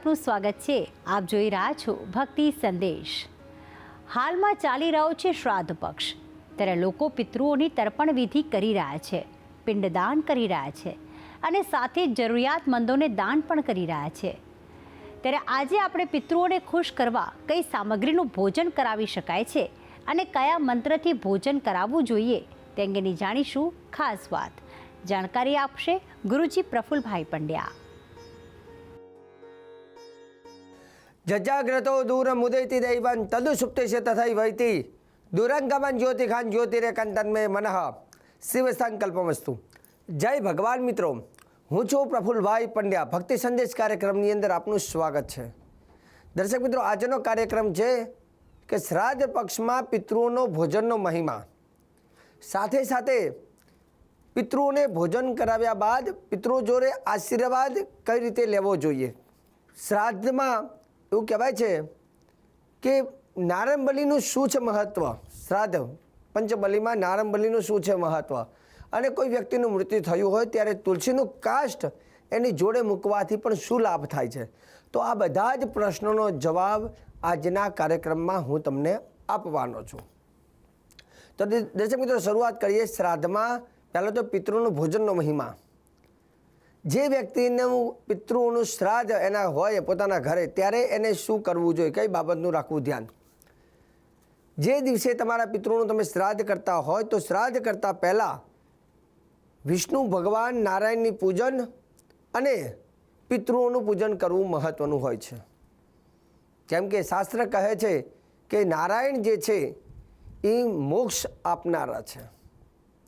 આપનું સ્વાગત છે. આપ જોઈ રહ્યા છો ભક્તિ સંદેશ. હાલમાં ચાલી રહ્યો છે શ્રાદ્ધ પક્ષ. ત્યારે લોકો પિતૃઓની તર્પણ વિધિ કરી રહ્યા છે, પિંડદાન કરી રહ્યા છે અને સાથે જરૂરિયાતમંદોને દાન પણ કરી રહ્યા છે. ત્યારે આજે આપણે પિતૃઓને ખુશ કરવા કઈ સામગ્રીનું ભોજન કરાવી શકાય છે અને કયા મંત્રથી ભોજન કરાવવું જોઈએ તે અંગેની જાણીશું ખાસ વાત. જાણકારી આપશે ગુરુજી પ્રફુલભાઈ પંડ્યા. જજાગ્રતો દૂરમુદૈતિ દૈવં તદુ સુપ્તિશ તથૈવૈતિ દુરંગમન જ્યોતિખાન જ્યોતિરેકંતન્મે મનઃ. શિવ સંકલ્પમસ્તુ જય ભગવાન મિત્રો. હું છું પ્રફુલભાઈ પંડ્યા. ભક્તિ સંદેશ કાર્યક્રમની અંદર આપનું સ્વાગત છે. દર્શક મિત્રો, આજનો કાર્યક્રમ છે કે શ્રાદ્ધ પક્ષમાં પિતૃઓનો ભોજનનો મહિમા. સાથે સાથે પિતૃઓને ભોજન કરાવ્યા બાદ પિતૃ જોડે આશીર્વાદ કઈ રીતે લેવો જોઈએ? શ્રાદ્ધમાં એવું કહેવાય છે કે નારંબલીનું શું છે મહત્ત્વ શ્રાદ્ધ. પંચબલીમાં નારંબલીનું શું છે મહત્ત્વ અને કોઈ વ્યક્તિનું મૃત્યુ થયું હોય ત્યારે તુલસીનું કાષ્ટ એની જોડે મૂકવાથી પણ શું લાભ થાય છે? તો આ બધા જ પ્રશ્નોનો જવાબ આજના કાર્યક્રમમાં હું તમને આપવાનો છું. તો દર્શક મિત્રો, શરૂઆત કરીએ શ્રાદ્ધમાં. પહેલાં તો પિતૃનું ભોજનનો મહિમા. જે વ્યક્તિનું પિતૃઓનું શ્રાદ્ધ એના હોય પોતાના ઘરે, ત્યારે એને શું કરવું જોઈએ? કઈ બાબતનું રાખવું ધ્યાન? જે દિવસે તમારા પિતૃનું તમે શ્રાદ્ધ કરતા હોય, તો શ્રાદ્ધ કરતાં પહેલાં વિષ્ણુ ભગવાન નારાયણની પૂજન અને પિતૃઓનું પૂજન કરવું મહત્ત્વનું હોય છે. કેમ કે શાસ્ત્ર કહે છે કે નારાયણ જે છે, એ મોક્ષ આપનારા છે.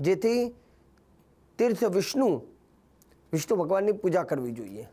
જેથી તીર્થ વિષ્ણુ વિષ્ણુ ભગવાનની પૂજા કરવી જોઈએ.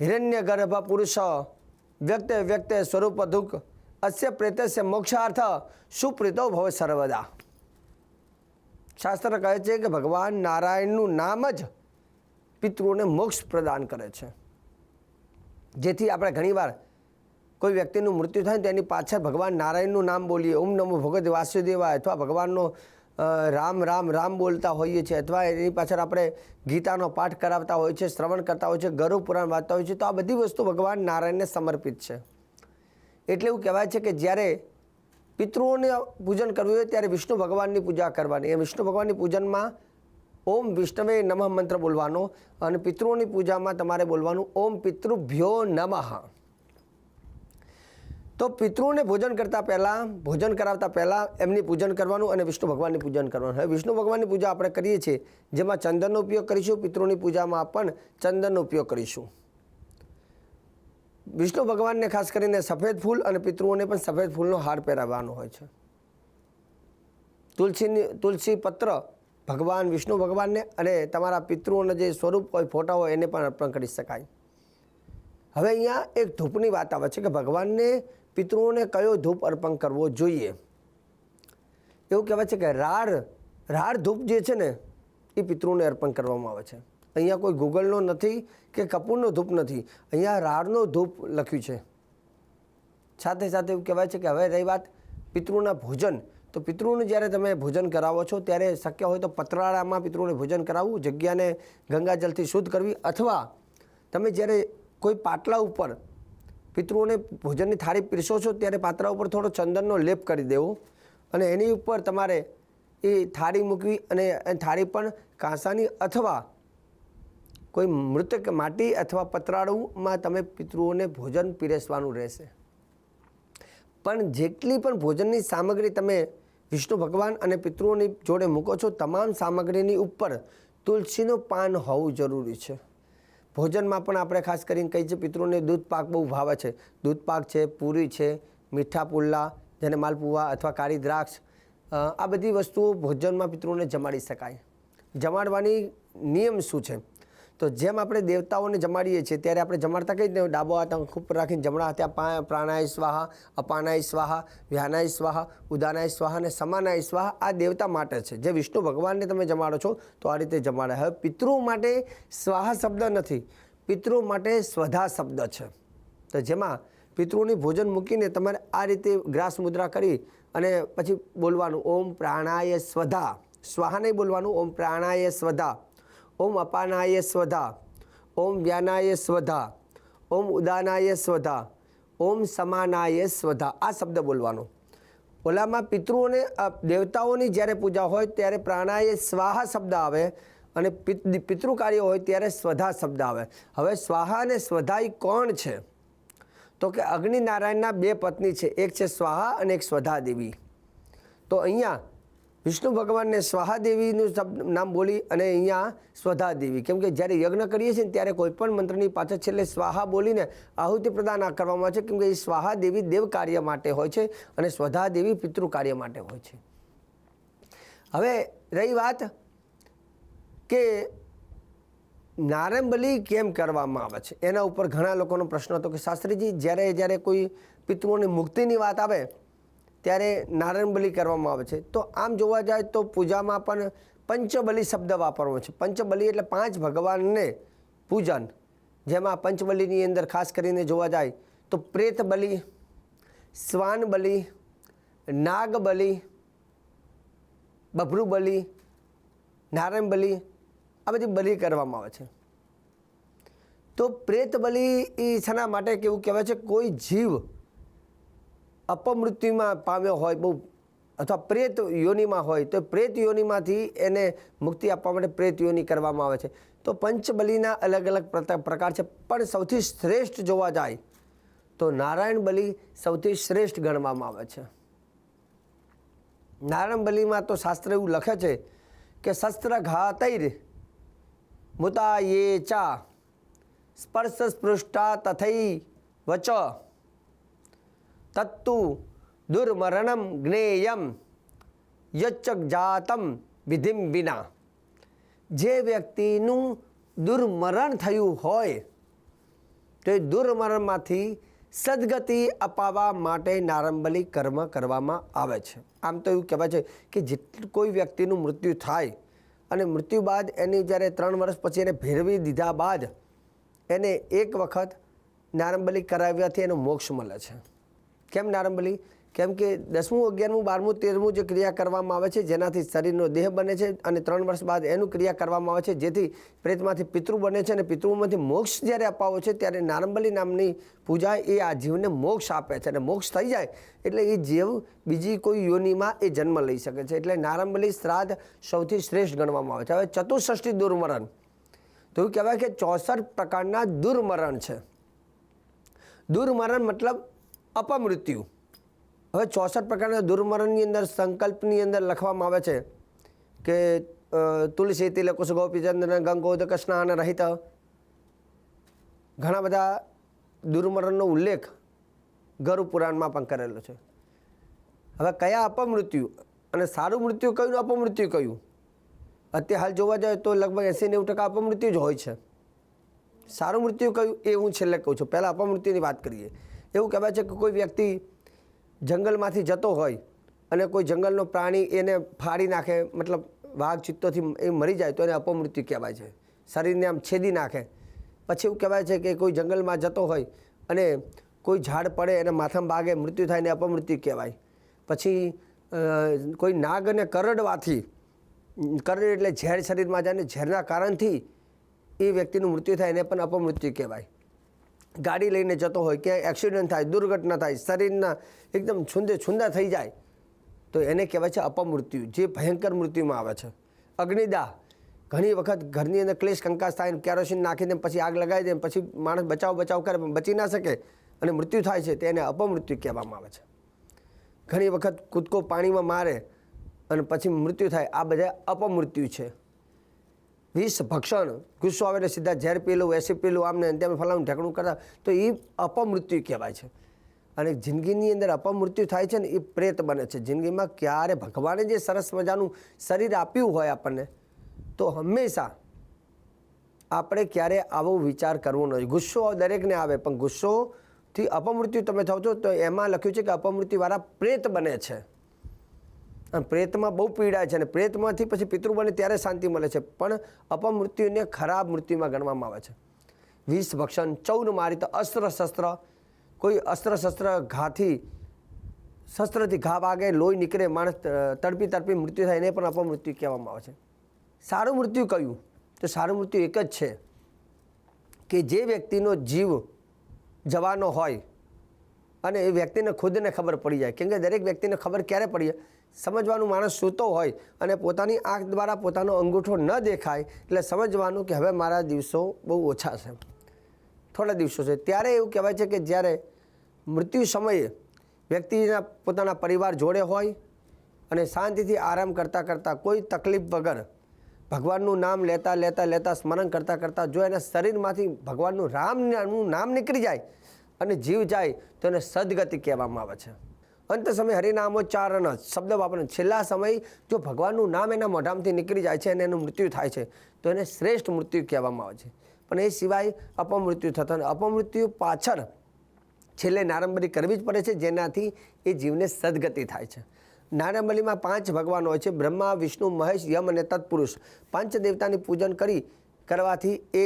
હિરણ્ય ગર્ભ પુરુષ વ્યક્ત વ્યક્ત સ્વરૂપ દુઃખ, અસ્ય પ્રેતસ્ય મોક્ષાર્થ, સુપ્રીતો ભવ સર્વદા. શાસ્ત્ર કહે છે કે ભગવાન નારાયણનું નામ જ પિતૃઓને મોક્ષ પ્રદાન કરે છે. જેથી આપણે ઘણીવાર કોઈ વ્યક્તિનું મૃત્યુ થાય ને તેની પાછળ ભગવાન નારાયણનું નામ બોલીએ. ઓમ નમો ભગવતે વાસુદેવા અથવા ભગવાનનો રામ રામ રામ બોલતા હોઈએ છીએ અથવા એની પાછળ આપણે ગીતાનો પાઠ કરાવતા હોઈએ છીએ, શ્રવણ કરતા હોય છે ગરુડ પુરાણ વાંચતા હોય છે તો આ બધી વસ્તુ ભગવાન નારાયણને સમર્પિત છે. એટલે એવું કહેવાય છે કે જ્યારે પિતૃઓને પૂજન કરવું હોય ત્યારે વિષ્ણુ ભગવાનની પૂજા કરવાની. એ વિષ્ણુ ભગવાનની પૂજનમાં ઓમ વિષ્ણવે નમઃ મંત્ર બોલવાનો અને પિતૃઓની પૂજામાં તમારે બોલવાનું ઓમ પિતૃભ્યો નમઃ. તો પિતૃઓને ભોજન કરતાં પહેલાં, ભોજન કરાવતા પહેલાં એમની પૂજન કરવાનું અને વિષ્ણુ ભગવાનની પૂજન કરવાનું. હવે વિષ્ણુ ભગવાનની પૂજા આપણે કરીએ છીએ, જેમાં ચંદનનો ઉપયોગ કરીશું, પિતૃની પૂજામાં પણ ચંદનનો ઉપયોગ કરીશું. વિષ્ણુ ભગવાનને ખાસ કરીને સફેદ ફૂલ અને પિતૃઓને પણ સફેદ ફૂલનો હાર પહેરાવવાનો હોય છે. તુલસીની, તુલસી પત્ર ભગવાન, વિષ્ણુ ભગવાનને અને તમારા પિતૃઓના જે સ્વરૂપ હોય, ફોટા હોય, એને પણ અર્પણ કરી શકાય. હવે અહીંયા એક ધૂપની વાત આવે છે કે ભગવાનને, પિતૃઓને કયો ધૂપ અર્પણ કરવો જોઈએ? એવું કહેવાય છે કે રાર રાર ધૂપ જે છે ને, એ પિતૃને અર્પણ કરવામાં આવે છે. અહીંયા કોઈ ગૂગલનો નથી કે કપૂરનો ધૂપ નથી. અહીંયા રારનો ધૂપ લખ્યું છે. સાથે સાથે એવું કહેવાય છે કે હવે રહી વાત પિતૃના ભોજન. તો પિતૃનું જ્યારે તમે ભોજન કરાવો છો, ત્યારે શક્ય હોય તો પતરાળામાં પિતૃને ભોજન કરાવવું, જગ્યાને ગંગાજલથી શુદ્ધ કરવી. અથવા તમે જ્યારે કોઈ પાટલા ઉપર પિતૃઓને ભોજનની થાળી પીરસો છો ત્યારે પાત્રા ઉપર થોડો ચંદનનો લેપ કરી દેવો અને એની ઉપર તમારે એ થાળી મૂકવી અને એ થાળી પણ કાંસાની અથવા કોઈ મૃતક માટી અથવા પતરાળુમાં તમે પિતૃઓને ભોજન પીરસવાનું રહેશે. પણ જેટલી પણ ભોજનની સામગ્રી તમે વિષ્ણુ ભગવાન અને પિતૃઓની જોડે મૂકો છો, તમામ સામગ્રીની ઉપર તુલસીનું પાન હોવું જરૂરી છે. ભોજનમાં પણ આપણે ખાસ કરીને કહીએ છીએ પિતૃઓને દૂધ પાક બહુ ભાવે છે. દૂધ પાક છે, પૂરી છે, મીઠા પુલ્લા જેને માલપુવા અથવા કાળી દ્રાક્ષ આ બધી વસ્તુઓ ભોજનમાં પિતૃઓને જમાડી શકાય. જમાડવાની નિયમ શું છે? તો જેમ આપણે દેવતાઓને જમાડીએ છીએ, ત્યારે આપણે જમાડતા કઈ રીતે ડાબો હાથ અંખ ઉપર રાખીને જમણા હાથે પ્રાણાય સ્વાહા અપાનાય સ્વાહા, વ્યાનાય સ્વાહા, ઉદાનાય સ્વાહા અને સમાનાય સ્વાહા આ દેવતા માટે છે. જે વિષ્ણુ ભગવાનને તમે જમાડો છો, તો આ રીતે જમાડે. હવે પિતૃ માટે સ્વાહા શબ્દ નથી. પિતૃ માટે સ્વધા શબ્દ છે. તો જેમાં પિતૃની ભોજન મૂકીને તમારે આ રીતે ગ્રાસ મુદ્રા કરી અને પછી બોલવાનું, ઓમ પ્રાણાય સ્વધા. સ્વાહા નહીં બોલવાનું, ઓમ પ્રાણાય સ્વધા. ઓમ અપાનાય સ્વધા, ઓમ વ્યાનાય સ્વધા, ઓમ ઉદાનાય સ્વધા, ઓમ સમાનાય સ્વધા. આ શબ્દ બોલવાનો. ઓલામાં પિતૃઓને દેવતાઓની જ્યારે પૂજા હોય ત્યારે પ્રાણાય સ્વાહા શબ્દ આવે અને પિત- કાર્ય હોય ત્યારે સ્વધા શબ્દ આવે. હવે સ્વાહા અને સ્વધા એ કોણ છે? તો કે અગ્નિ નારાયણના બે પત્ની છે. એક છે સ્વાહા અને એક સ્વધા દેવી. તો અહીંયા વિષ્ણુ ભગવાનને સ્વાહાદેવીનું શબ્દ નામ બોલી અને અહીંયા સ્વધા દેવી. કેમ કે જ્યારે યજ્ઞ કરીએ છીએ ત્યારે કોઈ પણ મંત્રની પાછળ છેલ્લે સ્વાહા બોલીને આહુતિ પ્રદાન કરવામાં આવે છે. કેમ કે એ સ્વાહા દેવી દેવ કાર્ય માટે હોય છે અને સ્વધા દેવી પિતૃ કાર્ય માટે હોય છે. હવે રહી વાત કે નારંબલી કેમ કરવામાં આવે છે? એના ઉપર ઘણા લોકોનો પ્રશ્ન હતો કે શાસ્ત્રીજી, જ્યારે જ્યારે કોઈ પિતૃઓની મુક્તિની વાત આવે ત્યારે નારાયણબલી કરવામાં આવે છે. તો આમ જોવા જાય તો પૂજામાં પણ પંચબલી શબ્દ વાપરવો છે. પંચબલી એટલે પાંચ ભગવાનને પૂજન. જેમાં પંચબલીની અંદર ખાસ કરીને જોવા જાય તો પ્રેત બલિ શ્વાન બલિ નાગ બલિ બભરૂ બલિ નારાયણ બલિ આ બધી બલિ કરવામાં આવે છે. તો પ્રેત બલિ એ શાના માટે કેવું કહેવાય છે? કોઈ જીવ અપમૃત્યુમાં પામ્યો હોય બહુ, અથવા પ્રેત યોનિમાં હોય, તો પ્રેત યોનિમાંથી એને મુક્તિ આપવા માટે પ્રેત યોનિ કરવામાં આવે છે. તો પંચબલિના અલગ અલગ પ્રકાર છે. પણ સૌથી શ્રેષ્ઠ જોવા જાય તો નારાયણ બલિ સૌથી શ્રેષ્ઠ ગણવામાં આવે છે. નારાયણ બલિમાં તો શાસ્ત્ર એવું લખે છે કે શસ્ત્ર ઘાતૈર મુતા ચા સ્પર્શ સ્પૃષ્ટા તથૈ વચ તત્તુ દુર્મરણમ જ્ઞેયમ યચક જાતમ વિધિમ વિના જે વ્યક્તિનું દુર્મરણ થયું હોય, તો એ દુર્મરણમાંથી સદગતિ અપાવવા માટે નારંબલી કર્મ કરવામાં આવે છે. આમ તો એવું કહેવાય છે કે જેટલું કોઈ વ્યક્તિનું મૃત્યુ થાય અને મૃત્યુ બાદ એની જ્યારે ત્રણ વર્ષ પછી એને ભેરવી દીધા બાદ એને એક વખત નારંબલી કરાવ્યાથી એનો મોક્ષ મળે છે. કેમ નારંબલી કેમ કે દસમું, અગિયારમું, બારમું, તેરમું જે ક્રિયા કરવામાં આવે છે, જેનાથી શરીરનો દેહ બને છે અને ત્રણ વર્ષ બાદ એનું ક્રિયા કરવામાં આવે છે, જેથી પ્રેતમાંથી પિતૃ બને છે અને પિતૃમાંથી મોક્ષ જ્યારે અપાવો છે, ત્યારે નારંબલી નામની પૂજા એ આ જીવને મોક્ષ આપે છે અને મોક્ષ થઈ જાય. એટલે એ જીવ બીજી કોઈ યોનિમાં એ જન્મ લઈ શકે છે. એટલે નારંબલી શ્રાદ્ધ સૌથી શ્રેષ્ઠ ગણવામાં આવે છે. હવે ચતુષ્ષષ્ઠી દુર્મરણ. તો એવું કહેવાય કે ચોસઠ પ્રકારના દુર્મરણ છે. દુર્મરણ મતલબ અપમૃત્યુ. હવે ચોસઠ પ્રકારના દુર્મરણની અંદર, સંકલ્પની અંદર લખવામાં આવે છે કે તુલસી, તિલકુશ ગોપીચંદ્ર ગંગોદક સ્નાન રહિત. ઘણા બધા દુર્મરણનો ઉલ્લેખ ગરુ પુરાણમાં પણ કરેલો છે. હવે કયા અપમૃત્યુ અને સારું મૃત્યુ કયું અપમૃત્યુ કયું? અત્યારે હાલ જોવા જાય તો લગભગ એંસી નેવું ટકા અપમૃત્યુ જ હોય છે. સારું મૃત્યુ કયું એ હું છેલ્લે કહું છું. પહેલાં અપમૃત્યુની વાત કરીએ. એવું કહેવાય છે કે કોઈ વ્યક્તિ જંગલમાંથી જતો હોય અને કોઈ જંગલનો પ્રાણી એને ફાડી નાખે, મતલબ વાઘ ચિત્તોથી એ મરી જાય તો એને અપમૃત્યુ કહેવાય છે. શરીરને આમ છેદી નાખે. પછી એવું કહેવાય છે કે કોઈ જંગલમાં જતો હોય અને કોઈ ઝાડ પડે એને માથામાં ભાગે, મૃત્યુ થાય એને અપમૃત્યુ કહેવાય. પછી કોઈ નાગ અને કરડવાથી, કરડ એટલે ઝેર શરીરમાં જાય ને ઝેરના કારણથી એ વ્યક્તિનું મૃત્યુ થાય એને પણ અપમૃત્યુ કહેવાય. ગાડી લઈને જતો હોય કે એક્સિડન્ટ થાય, દુર્ઘટના થાય, શરીરના એકદમ છુંદે છુંદા થઈ જાય, તો એને કહેવાય છે અપમૃત્યુ, જે ભયંકર મૃત્યુમાં આવે છે. અગ્નિદાહ, ઘણી વખત ઘરની અંદર ક્લેશ, કંકાસ થાય ને કેરોસીન નાખી દે પછી આગ લગાવી દે, પછી માણસ બચાવ બચાવ કરે, પણ બચી ના શકે અને મૃત્યુ થાય છે, તેને અપમૃત્યુ કહેવામાં આવે છે. ઘણી વખત કૂદકો પાણીમાં મારે અને પછી મૃત્યુ થાય, આ બધા અપમૃત્યુ છે. વિષ ભક્ષણ ગુસ્સો આવે એટલે સીધા ઝેર પીલું, એસી પીલું, આમને ને તેમ ફલાણું ઢેકણું કરતા તો એ અપમૃત્યુ કહેવાય છે. અને જિંદગીની અંદર અપમૃત્યુ થાય છે ને એ પ્રેત બને છે. જિંદગીમાં ક્યારે ભગવાને જે સરસ મજાનું શરીર આપ્યું હોય આપણને, તો હંમેશા આપણે ક્યારે આવો વિચાર કરવો નથી ગુસ્સો દરેકને આવે, પણ ગુસ્સોથી અપમૃત્યુ તમે થાવ છો, તો એમાં લખ્યું છે કે અપમૃત્યુવાળા પ્રેત બને છે. અને પ્રેતમાં બહુ પીડાય છે અને પ્રેતમાંથી પછી પિતૃ બને ત્યારે શાંતિ મળે છે. પણ અપમૃત્યુને ખરાબ મૃત્યુમાં ગણવામાં આવે છે. વિષ ભક્ષણ, ચૌન મારી તો અસ્ત્ર શસ્ત્ર, કોઈ અસ્ત્ર શસ્ત્ર ઘાથી, શસ્ત્રથી ઘા વાગે, લોહી નીકળે, માણસ તડપી તડપી મૃત્યુ થાય, એને પણ અપમૃત્યુ કહેવામાં આવે છે. સારું મૃત્યુ કયું? તો સારું મૃત્યુ એક જ છે કે જે વ્યક્તિનો જીવ જવાનો હોય અને એ વ્યક્તિને ખુદને ખબર પડી જાય. કેમ કે દરેક વ્યક્તિને ખબર ક્યારે પડી જાય? સમજવાનું માણસ સૂતો હોય અને પોતાની આંખ દ્વારા પોતાનો અંગૂઠો ન દેખાય, એટલે સમજવાનું કે હવે મારા દિવસો બહુ ઓછા છે. થોડા દિવસો છે. ત્યારે એવું કહેવાય છે કે જ્યારે મૃત્યુ સમયે વ્યક્તિના પોતાના પરિવાર જોડે હોય અને શાંતિથી આરામ કરતાં કરતાં કોઈ તકલીફ વગર ભગવાનનું નામ લેતા લેતા લેતા સ્મરણ કરતાં કરતાં જો એના શરીરમાંથી ભગવાનનું રામનું નામ નીકળી જાય અને જીવ જાય, તો એને સદગતિ કહેવામાં આવે છે. અંત સમય હરિનામોચ્ચારણ શબ્દ વાપરણ છેલ્લા સમય જો ભગવાનનું નામ એના મોઢામાંથી નીકળી જાય છે અને એનું મૃત્યુ થાય છે, તો એને શ્રેષ્ઠ મૃત્યુ કહેવામાં આવે છે. પણ એ સિવાય અપમૃત્યુ થતા અપમૃત્યુ પાછળ છેલ્લે નારંબરી કરવી જ પડે છે, જેનાથી એ જીવને સદગતિ થાય છે. નારંબલીમાં પાંચ ભગવાન હોય છે, બ્રહ્મા, વિષ્ણુ, મહેશ, યમ અને તત્પુરુષ. પાંચ દેવતાની પૂજન કરી, કરવાથી એ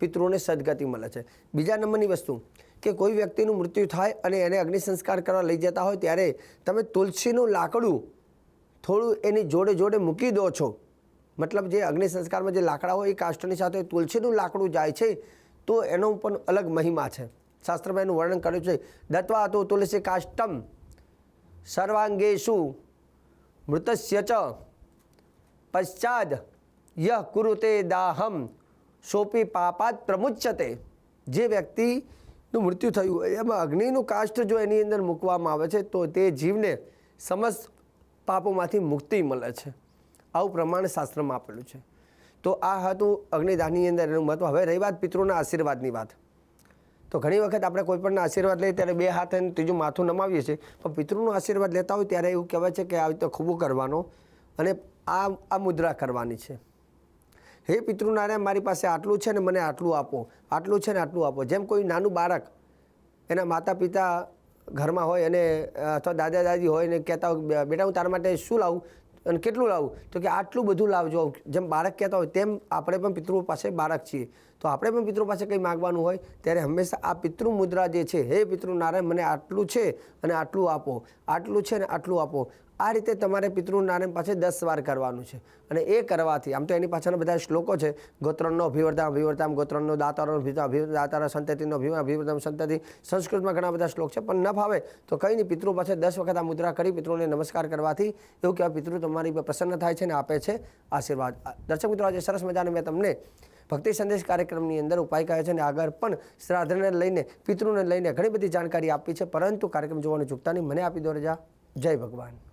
પિતૃને સદગતિ મળે છે. બીજા નંબરની વસ્તુ કે કોઈ વ્યક્તિનું મૃત્યુ થાય અને એને અગ્નિ સંસ્કાર કરવા લઈ જતા હોય ત્યારે તમે તુલસીનું લાકડું થોડું એની જોડે જોડે મૂકી દો છો. મતલબ જે અગ્નિ સંસ્કારમાં જે લાકડા હોય એ કાષ્ટની સાથે તુલસીનું લાકડું જાય છે, તો એનો પણ અલગ મહિમા છે. શાસ્ત્રમાં એનું વર્ણન કર્યું છે દત્વા તો તુલસી કાષ્ટમ સર્વાંગેશુ મૃતસ્ય ચ પશ્ચાદ યહ કુરુતે દાહમ સોપી પાપાત પ્રમુચ્યતે. જે વ્યક્તિનું મૃત્યુ થયું. એમાં અગ્નિનું કાષ્ટ જો એની અંદર મૂકવામાં આવે છે, તો તે જીવને સમસ્ત પાપોમાંથી મુક્તિ મળે છે. આવું પ્રમાણ શાસ્ત્રમાં આપેલું છે. તો આ હતું અગ્નિદાનની અંદર એનું મહત્વ. હવે રહી વાત પિતૃના આશીર્વાદની વાત. તો ઘણી વખત આપણે કોઈપણના આશીર્વાદ લઈએ ત્યારે બે હાથ અને ત્રીજું માથું નમાવીએ છીએ. પણ પિતૃનો આશીર્વાદ લેતા હોય ત્યારે એવું કહેવાય છે કે આવી રીતે ખૂબો કરવાનો અને આ આ મુદ્રા કરવાની છે. હે પિતૃનારાયણ, મારી પાસે આટલું છે ને મને આટલું આપો, આટલું છે ને આટલું આપો. જેમ કોઈ નાનું બાળક એના માતા પિતા ઘરમાં હોય અને, અથવા દાદા દાદી હોય ને કહેતા હોય બેટા, હું તારા માટે શું લાવું? અને કેટલું લાવું? તો કે, આટલું બધું લાવજો. જેમ બાળક કહેતા હોય, તેમ આપણે પણ પિતૃ પાસે બાળક છીએ. તો આપણે પણ પિતૃ પાસે કંઈ માગવાનું હોય, ત્યારે હંમેશા આ પિતૃ મુદ્રા જે છે, હે પિતૃ નારાયણ, મને આટલું છે અને આટલું આપો, આટલું છે ને આટલું આપો. આ રીતે તમારે પિતૃ નારાયણ પાસે દસ વાર કરવાનું છે. અને એ કરવાથી, આમ તો એની પાછળના બધા શ્લોકો છે ગોત્રણનો અભિવર્તામ અભિવર્તામ ગોત્રણનો દાતારો દાતારા સંતતિનો અભિવર્તમ સંતતિ. સંસ્કૃતમાં ઘણા બધા શ્લોક છે, પણ ન ફાવે તો કંઈ નહીં, પિતૃ પાસે દસ વખત આ મુદ્રા કરી પિતૃને નમસ્કાર કરવાથી એવું કહેવાય, પિતૃ તમારી પ્રસન્ન થાય છે અને આપે છે. આશીર્વાદ. દર્શક મિત્રો, આજે સરસ મજાને મેં તમને ભક્તિ સંદેશ કાર્યક્રમની અંદર ઉપાય કહે છે અને આગળ પણ શ્રાદ્ધને લઈને, પિતૃને લઈને ઘણી બધી જાણકારી આપી છે. પરંતુ કાર્યક્રમ જોવાનું ચૂકતા નહીં. મને આપી દો રજા. જય ભગવાન.